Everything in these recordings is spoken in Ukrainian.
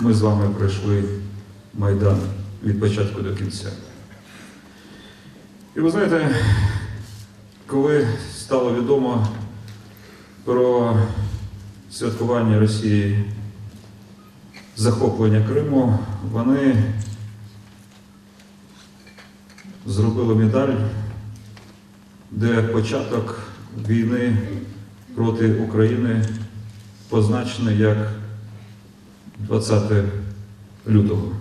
ми з вами пройшли Майдан від початку до кінця. І ви знаєте, коли стало відомо про святкування Росії захоплення Криму, вони зробили медаль, де початок війни проти України позначений як 20 лютого.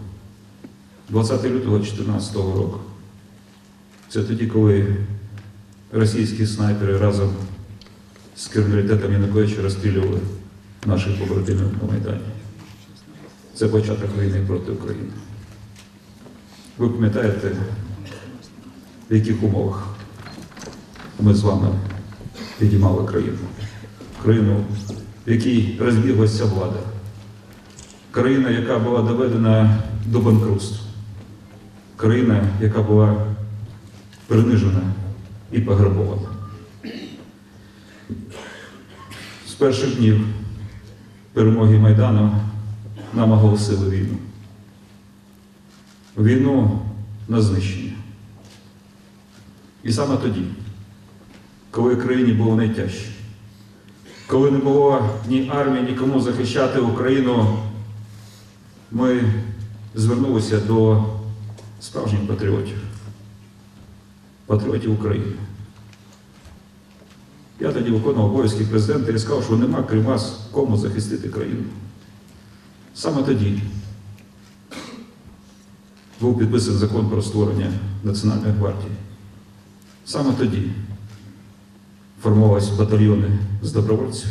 20 лютого 2014 року. Це тоді, коли російські снайпери разом з криміналітетом Януковича розстрілювали наших побратимів на Майдані. Це початок війни проти України. Ви пам'ятаєте, в яких умовах ми з вами підіймали країну? Країну, в якій розбіглася влада. Країна, яка була доведена до банкрутства. Країна, яка була принижена і пограбована. З перших днів перемоги Майдану нам оголосили війну. Війну на знищення. І саме тоді, коли країні було найтяжче, коли не було ні армії, нікому захищати Україну, ми звернулися до справжніх патріотів, патріотів України. Я тоді виконував обов'язки президента і сказав, що нема крім вас кому захистити країну. Саме тоді був підписаний закон про створення Національної гвардії. Саме тоді формувалися батальйони з добровольців.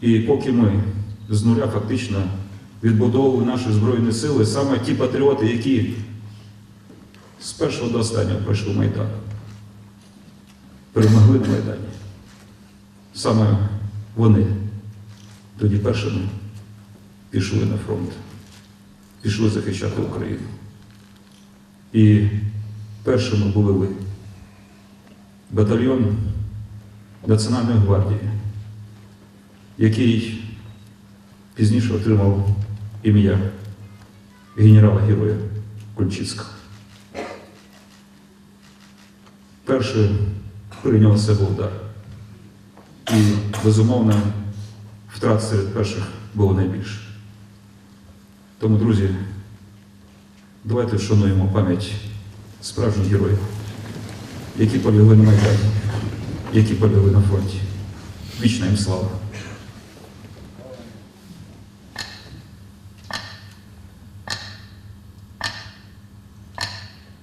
І поки ми з нуля фактично відбудовували наші Збройні сили, саме ті патріоти, які з першого до останнього пройшли Майдан, перемогли на Майдані. Саме вони тоді першими пішли на фронт, пішли захищати Україну. І першими були ви. Батальйон Національної гвардії, який пізніше отримав ім'я генерала-героя Кульчицького. Перший прийняв себе удар. І, безумовно, втрат серед перших було найбільше. Тому, друзі, давайте вшануємо пам'ять справжніх героїв, які полягли на Майдані, які полягли на фронті. Вічна їм слава!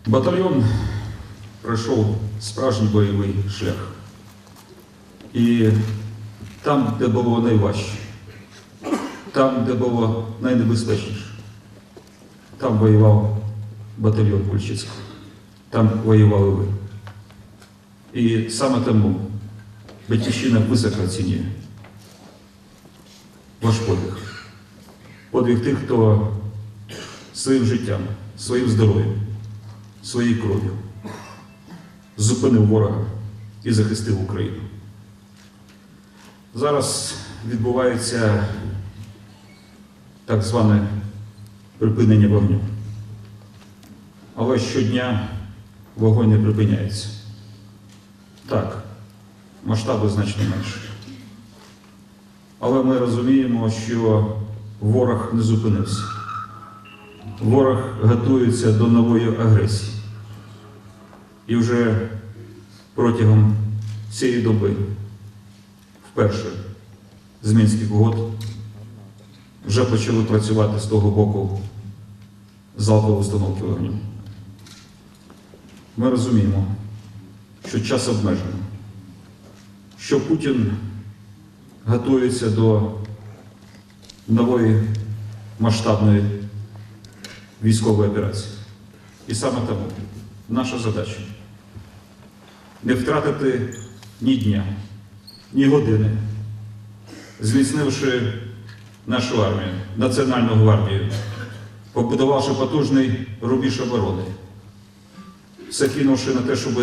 Батальйон пройшов справжній бойовий шлях. І там, де було найважче, там, де було найнебезпечніше, там воював батальйон Кульчицького, там воювали ви. І саме тому Батьківщина високо оцінює ваш подвиг. Подвиг тих, хто своїм життям, своїм здоров'ям, своєю кров'ю зупинив ворога і захистив Україну. Зараз відбувається так зване припинення вогню. Але щодня вогонь не припиняється. Так, масштаби значно менші. Але ми розуміємо, що ворог не зупинився. Ворог готується до нової агресії. І вже протягом цієї доби, вперше з Мінських угод, вже почали працювати з того боку залпової установки вогню. Ми розуміємо, що час обмежений, що Путін готується до нової масштабної військової операції. І саме тому наша задача не втратити ні дня, ні години, зміцнивши нашу армію, Національну гвардію, побудувавши потужний рубіж оборони, все кинувши на те, щоб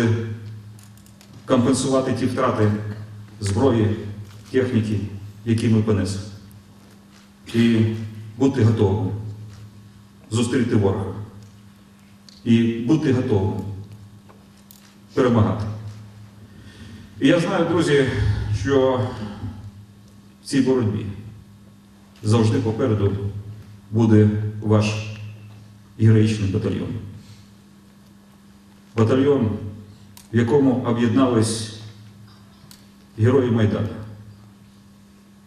компенсувати ті втрати зброї, техніки, які ми понесли. і бути готовим зустріти ворога. І бути готовим перемагати. І я знаю, друзі, що в цій боротьбі завжди попереду буде ваш героїчний батальйон. Батальйон, в якому об'єднались герої Майдану,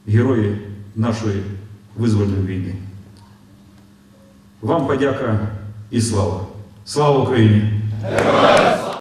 герої нашої визвольної війни. Вам подяка і слава. Слава Україні!